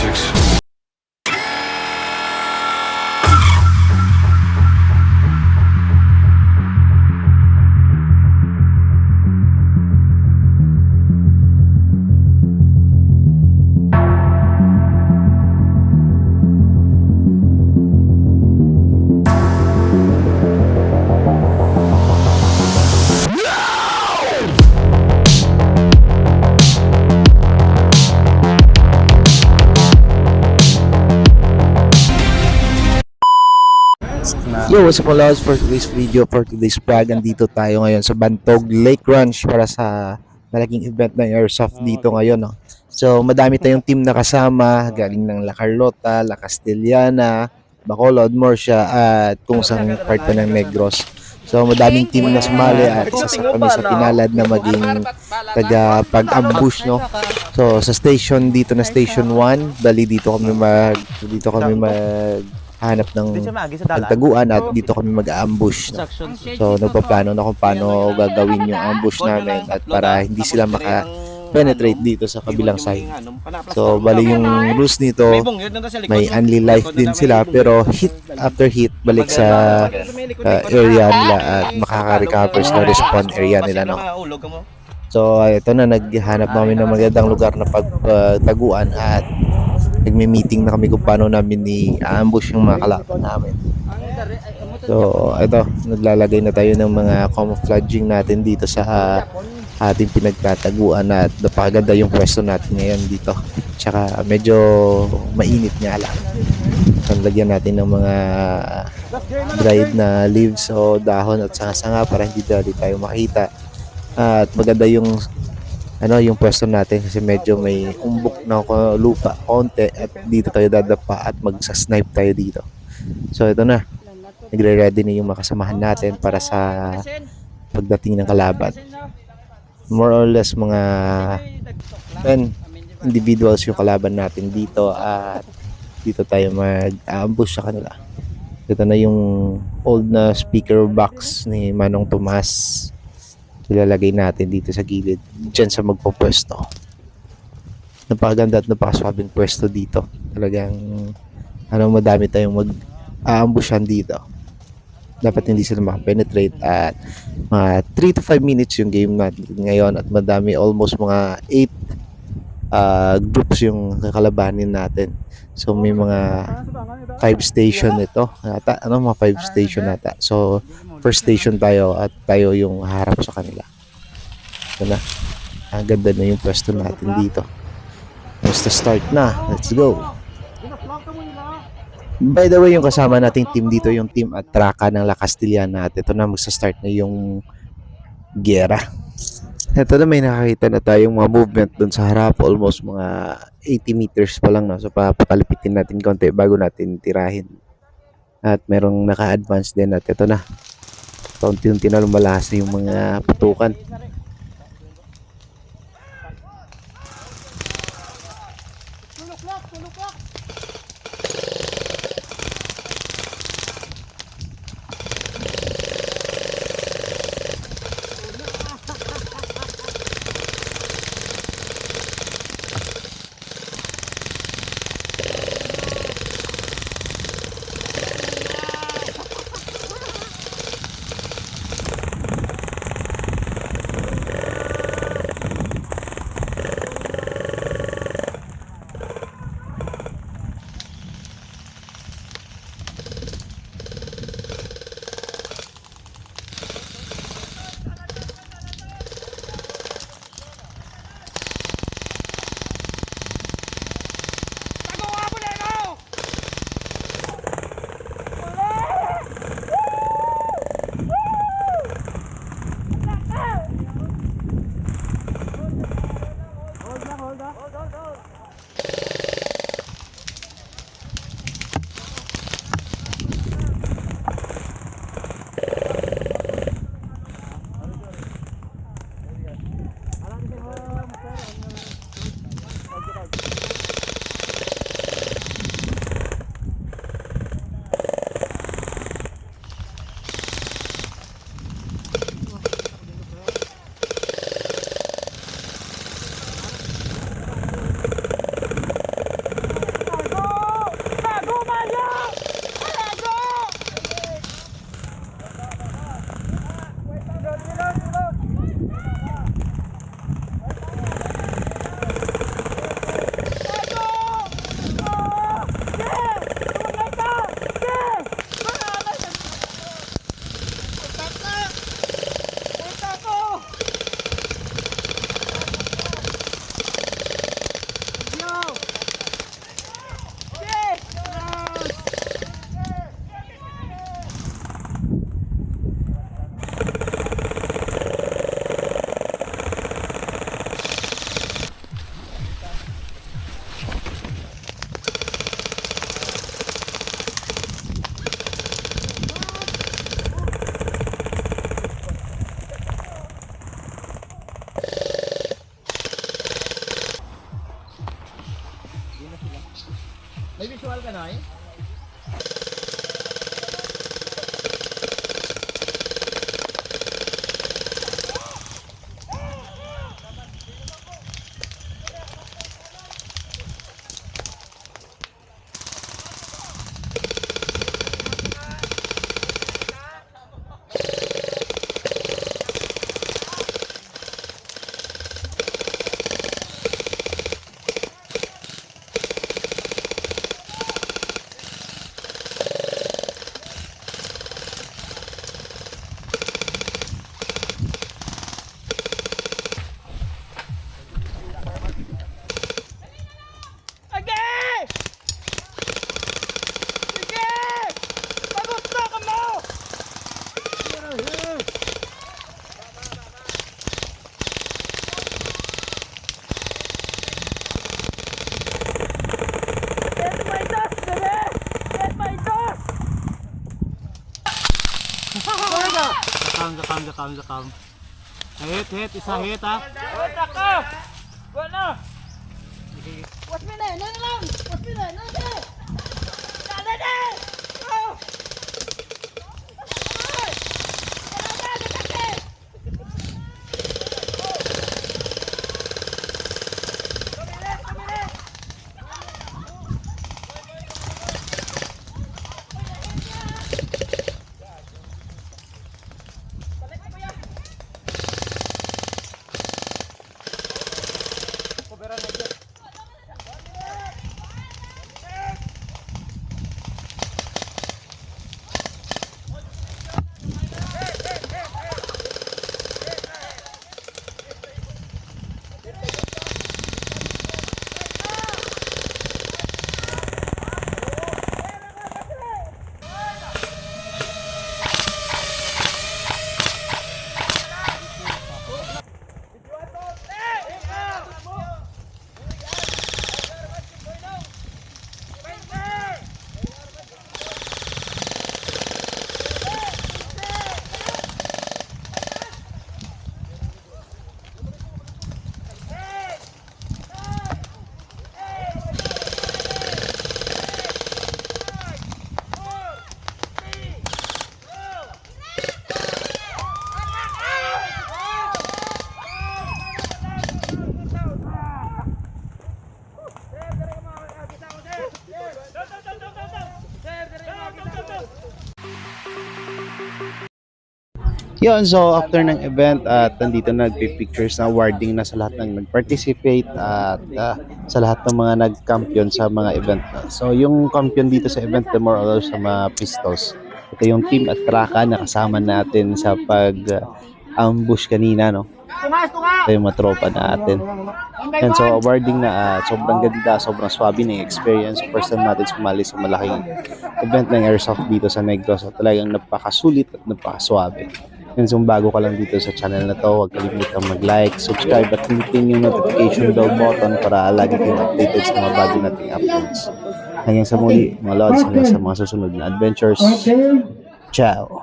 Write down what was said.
six. Yo, what's up mga lods for today's video, for today's vlog, andito tayo ngayon sa Bantog Lake Ranch para sa malaking event ng Airsoft dito ngayon. No? So, madami tayong team na kasama, galing ng La Carlota, La Castellana, Bacolod, Murcia, at kung saan part pa ng Negros. So, madaming team na sumali at isa sa kami sa pinalad na maging taga pag-ambush, no? So, sa station dito na station 1, bali dito kami mag dito kami mag hanap ng pagtaguan at dito kami mag-ambush. No? So, nagpaplano na kung paano gagawin yung ambush namin at para hindi sila maka-penetrate dito sa kabilang side. So, bali yung rules nito, may only life din sila pero hit after hit balik sa uh, area nila at makaka-recover sa respawn area nila. No? So, ito na, naghanap namin ng magandang lugar na pagtaguan at nagme-meeting na kami kung paano namin i-ambush yung mga kalaban namin. So, ito, naglalagay na tayo ng mga camouflaging natin dito sa ating pinagtataguan at napakaganda yung pwesto natin ngayon dito. Tsaka medyo mainit nga lang. Lagyan natin ng mga dried na leaves o dahon at sanga-sanga para hindi dali tayo makita. At maganda yung ano yung pwesto natin kasi medyo may umbok na ko- lupa konti at dito tayo dadapa at magsa-snipe tayo dito. So ito na. Nagre-ready na yung makasamahan natin para sa pagdating ng kalaban. More or less mga 10 individuals yung kalaban natin dito at dito tayo mag-ambush sa kanila. Ito na yung old na speaker box ni Manong Tomas ilalagay natin dito sa gilid dyan sa magpupwesto napakaganda at napakaswabing pwesto dito. Talagang ano madami tayong mag aambushan dito. Dapat hindi sila makapenetrate at mga 3 to 5 minutes yung game natin ngayon at madami almost mga 8 uh, groups yung kakalabanin natin so may mga 5 station ito ata ano mga 5 station ata so first station tayo at tayo yung harap sa kanila. Ito na. Ang ganda na yung pwesto natin dito. Basta start na. Let's go. By the way, yung kasama nating team dito, yung team at traka ng La Castellana at ito na magsa-start na yung gera. Ito na may nakakita na tayong mga movement doon sa harap. Almost mga 80 meters pa lang. No? So papakalipitin natin konti bago natin tirahin. At merong naka-advance din at ito na paunti-unti na lumalasa yung mga putukan. Zakam, zakam, zakam, zakam. Hit, hit, isa hit ha. Wait ako! Wala! What's my name? No, no, no. What's my name? No, no. Dali! Oh! Yun, so after ng event at nandito nagpi-pictures na awarding na sa lahat ng nag-participate at ah, sa lahat ng mga nag-campion sa mga event. So yung campion dito sa event na more or sa mga pistols. Ito yung team at traka na kasama natin sa pag ambush kanina, no? Ito yung mga tropa natin. Yan, so awarding na ah, sobrang ganda, sobrang swabe na experience. First time natin sumali sa malaking event ng Airsoft dito sa Negros. So talagang napakasulit at napakaswabe. Yan, so bago ka lang dito sa channel na to, huwag kalimutang mag-like, subscribe at pindutin yung notification bell button para lagi kayong updated sa mga bago nating uploads. Hanggang sa muli, mga lods, hanggang sa mga susunod na adventures. Ciao!